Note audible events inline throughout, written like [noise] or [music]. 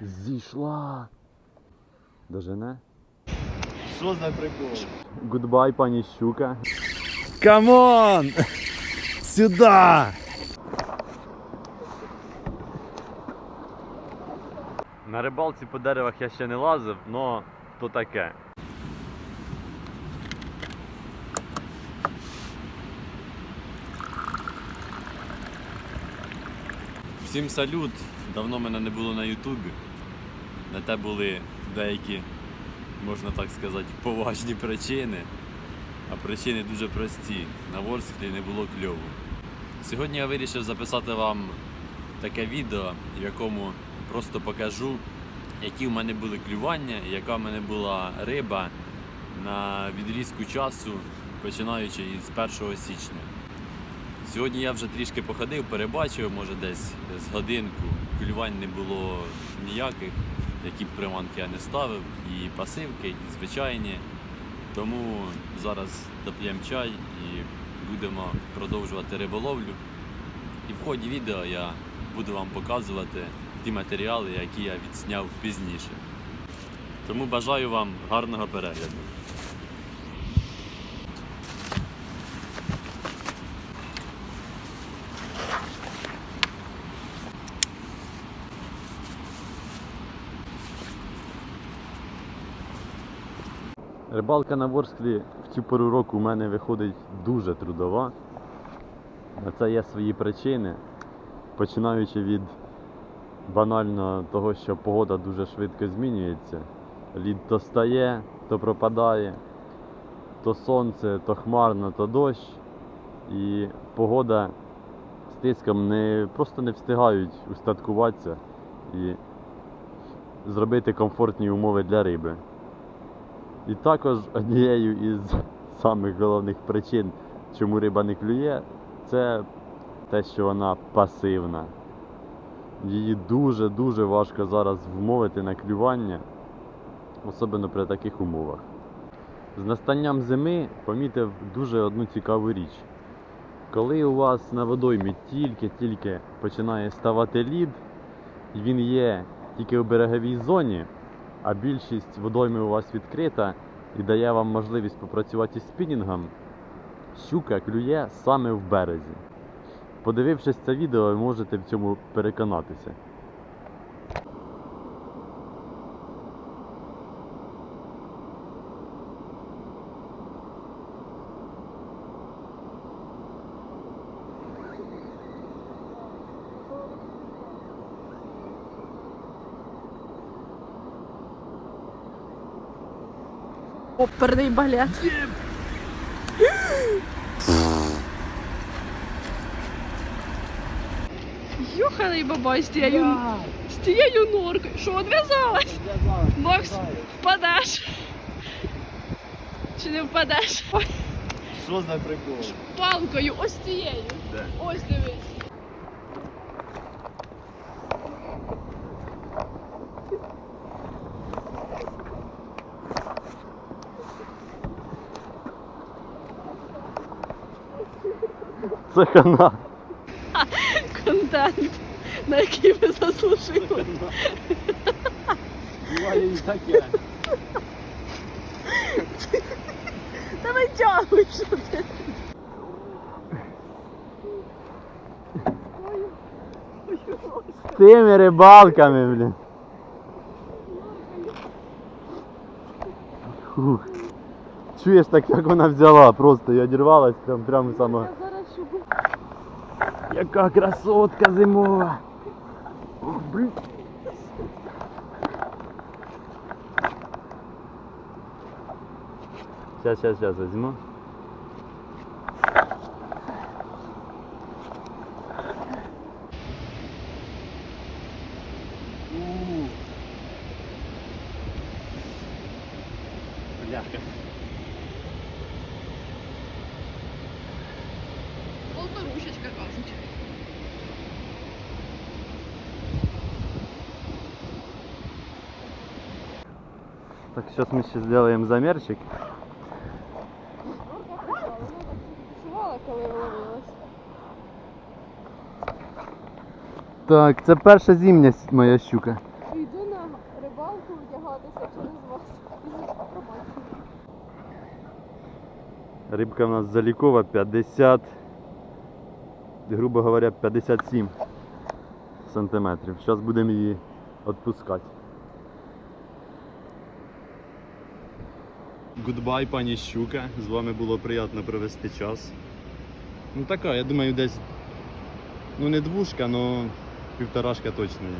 Зійшла. Дожене. Що за прикол? Гудбай, пані щука. Камон! Сюда! На рибалці по деревах я ще не лазив, но то таке. Всім салют. Давно мене не було на Ютубі. На те були деякі, можна так сказати, поважні причини. А причини дуже прості. На Ворсклі не було кльову. Сьогодні я вирішив записати вам таке відео, в якому просто покажу, які в мене були клювання, яка в мене була риба на відрізку часу, починаючи із 1 січня. Сьогодні я вже трішки походив, перебачив, може десь з годинку. Клювань не було ніяких, які б приманки я не ставив, і пасивки, і звичайні. Тому зараз доп'ємо чай і будемо продовжувати риболовлю. І в ході відео я буду вам показувати ті матеріали, які я відсняв пізніше. Тому бажаю вам гарного перегляду. Рибалка на Ворсклі в цю пору року у мене виходить дуже трудова. На це є свої причини. Починаючи від банально того, що погода дуже швидко змінюється. Лід то стає, то пропадає, то сонце, то хмарно, то дощ. І погода з тиском не, просто не встигають устаткуватися і зробити комфортні умови для риби. І також однією із самих головних причин, чому риба не клює, це те, що вона пасивна. Її дуже-дуже важко зараз вмовити на клювання, особливо при таких умовах. З настанням зими помітив дуже одну цікаву річ. Коли у вас на водоймі тільки-тільки починає ставати лід, і він є тільки у береговій зоні, а більшість водоймів у вас відкрита і дає вам можливість попрацювати із спінінгом, щука клює саме в березі. Подивившись це відео, ви можете в цьому переконатися. Оперний балет. Юханий бабай з тією, з тією норкою. Що, одв'язалась? Макс, впадеш. Чи не впадеш? Ой, Що за прикол? Палкою, ось цією. Де? Ось дивись. хана. Контент, на який ви заслужили. Буває і таке. Та витягуй, що ти. З тими рибалками, блін. Фух. Чуєш так, як вона взяла, просто і одірвалась прям прямо сама. Яка красотка зимова. Блін. Сейчас, сейчас, сейчас возьму. Кажуть. Так, сейчас мы сейчас сделаем замерчик. Шувала, коли ловилась. Так, це перша зимня с- моя щука. Йду на рибалку вдягатися через вас. Рибка в нас залікова 50, грубо говоря, 57 сантиметрів. Зараз будемо її відпускати. Гудбай, пані щука. З вами було приємно провести час. Ну така, я думаю, десь. Ну не двушка, але півторашка точно є.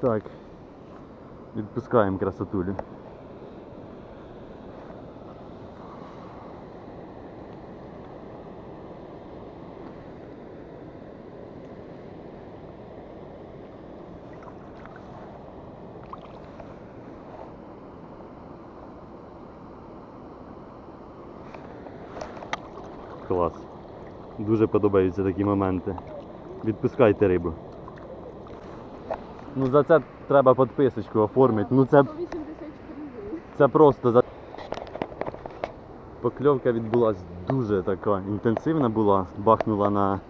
Так. Відпускаємо красотулю. Клас. Дуже подобаються такі моменти. Відпускайте рибу. Ну за це треба підписочку оформити. Ну це, це просто за. Покльовка відбулась дуже така інтенсивна була. Бахнула на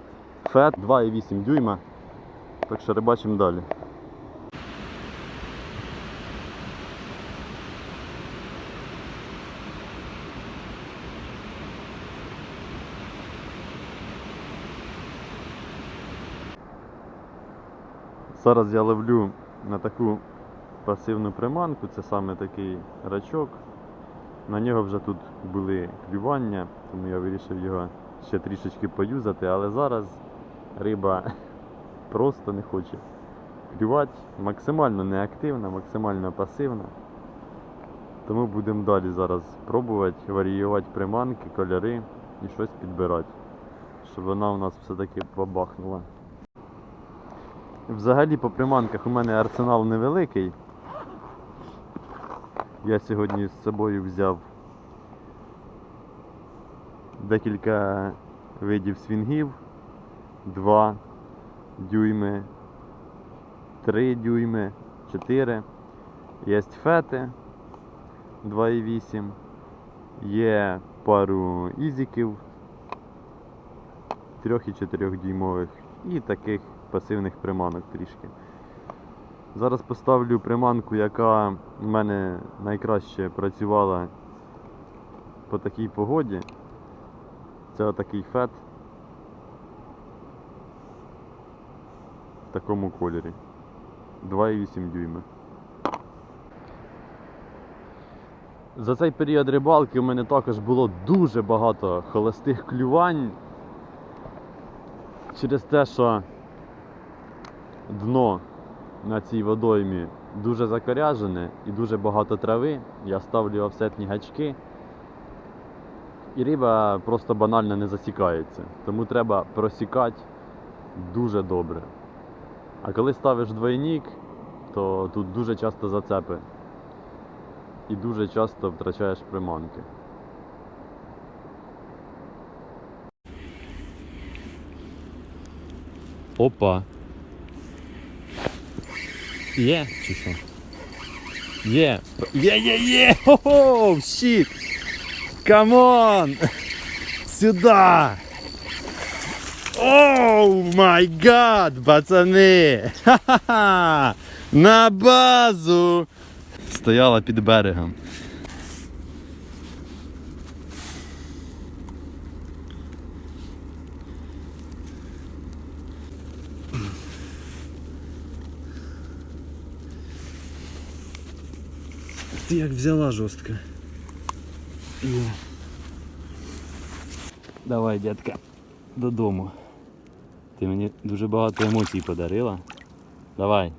фет 2,8 дюйма. Так що рибачимо далі. Зараз я ловлю на таку пасивну приманку, це саме такий рачок. На нього вже тут були клювання, тому я вирішив його ще трішечки поюзати, але зараз риба [laughs] просто не хоче клювати, максимально неактивна, максимально пасивна. Тому будемо далі зараз пробувати варіювати приманки, кольори і щось підбирати, щоб вона у нас все-таки побахнула. Взагалі по приманках у мене арсенал невеликий. Я сьогодні з собою взяв декілька видів свінгів, 2 дюйми, 3 дюйми, 4. Є фети 2,8. Є пару ізіків 3 і 4 дюймових і таких пасивних приманок трішки. Зараз поставлю приманку, яка в мене найкраще працювала по такій погоді. Це отакий фет в такому кольорі. 2,8 дюйма. За цей період рибалки у мене також було дуже багато холостих клювань через те, що дно на цій водоймі дуже закоряжене і дуже багато трави. Я ставлю офсетні гачки. І риба просто банально не засікається. Тому треба просікати дуже добре. А коли ставиш двойник, то тут дуже часто зацепи. І дуже часто втрачаєш приманки. Опа. Є чи що? Є. Є, є, є! Хо-хо! Щит! Камон! Сюда! Оу май гад, пацани! Ха-ха-ха! На базу! Стояла під берегом. Ти як взяла жорстко. Давай, дядька, додому. Ти мені дуже багато емоцій подарила. Давай.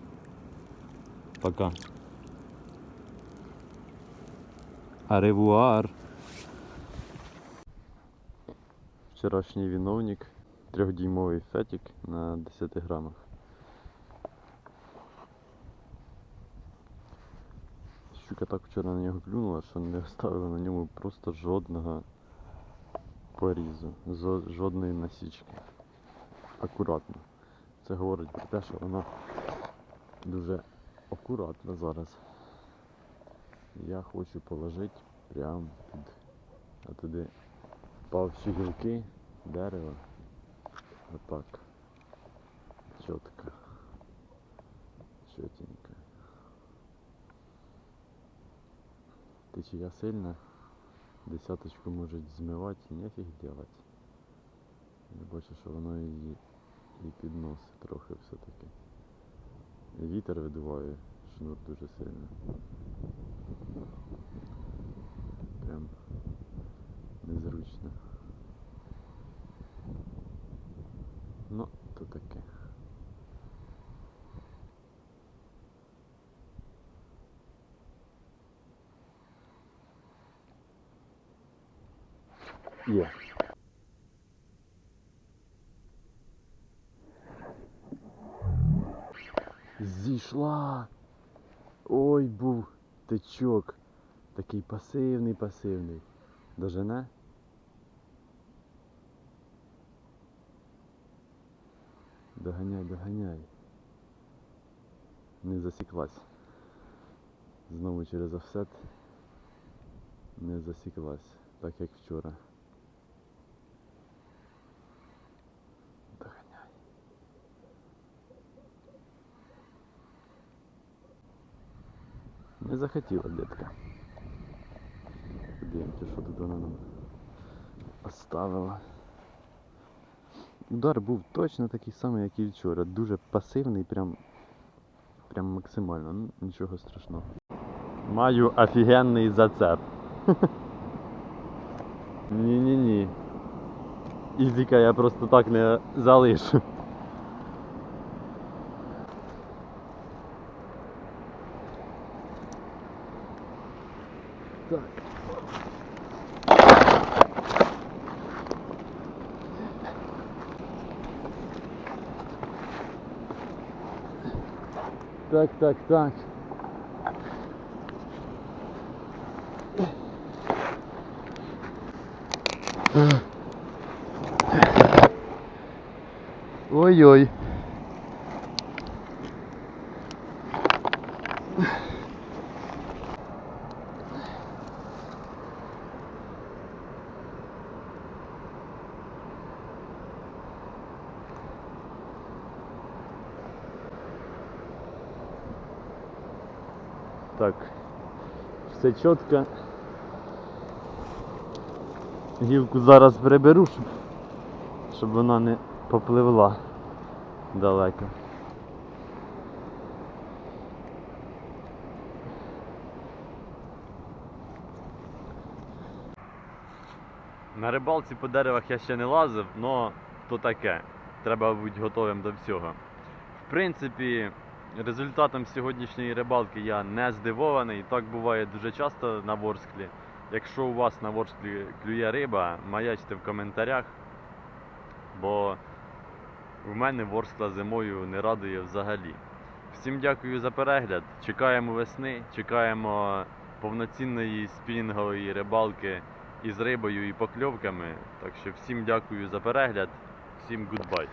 Пока. Аревуар. Вчорашній виновник. Трьохдюймовий фетик на 10 грамах. Щука так вчора на нього клюнула, що не оставила на ньому просто жодного порізу, жодної насічки. Акуратно. Це говорить про те, що вона дуже акуратна зараз. Я хочу положити прямо під а туди впавші гілки, дерева. Отак. Чітко. Чотенько. Течія сильна. Десяточку можуть змивати і нефіг делать. Я бачу, що воно її і підносить трохи все-таки. Вітер видуває шнур дуже сильно. Прям незручно. Ну, то таке. Є. Зійшла. Ой, був течок. Такий пасивний, пасивний. Даже не? Доганяй, доганяй. Не засіклась. Знову через офсет. Не засіклась, так як вчора. Не захотіла, дітка. Подивимося, що тут вона нам оставила. Удар був точно такий самий, як і вчора. Дуже пасивний, прям, прям максимально. Ну, нічого страшного. Маю офігенний зацеп. [laughs] Ні-ні-ні. Ізіка я просто так не залишу. Так. Так, так, так. Ой-ой. Так, все чітко. Гілку зараз приберу, щоб, щоб вона не попливла далеко. На рибалці по деревах я ще не лазив, але то таке. Треба бути готовим до всього. В принципі, результатом сьогоднішньої рибалки я не здивований. Так буває дуже часто на Ворсклі. Якщо у вас на Ворсклі клює риба, маячте в коментарях, бо в мене Ворскла зимою не радує взагалі. Всім дякую за перегляд. Чекаємо весни, чекаємо повноцінної спінінгової рибалки із рибою і покльовками. Так що всім дякую за перегляд, всім гудбай.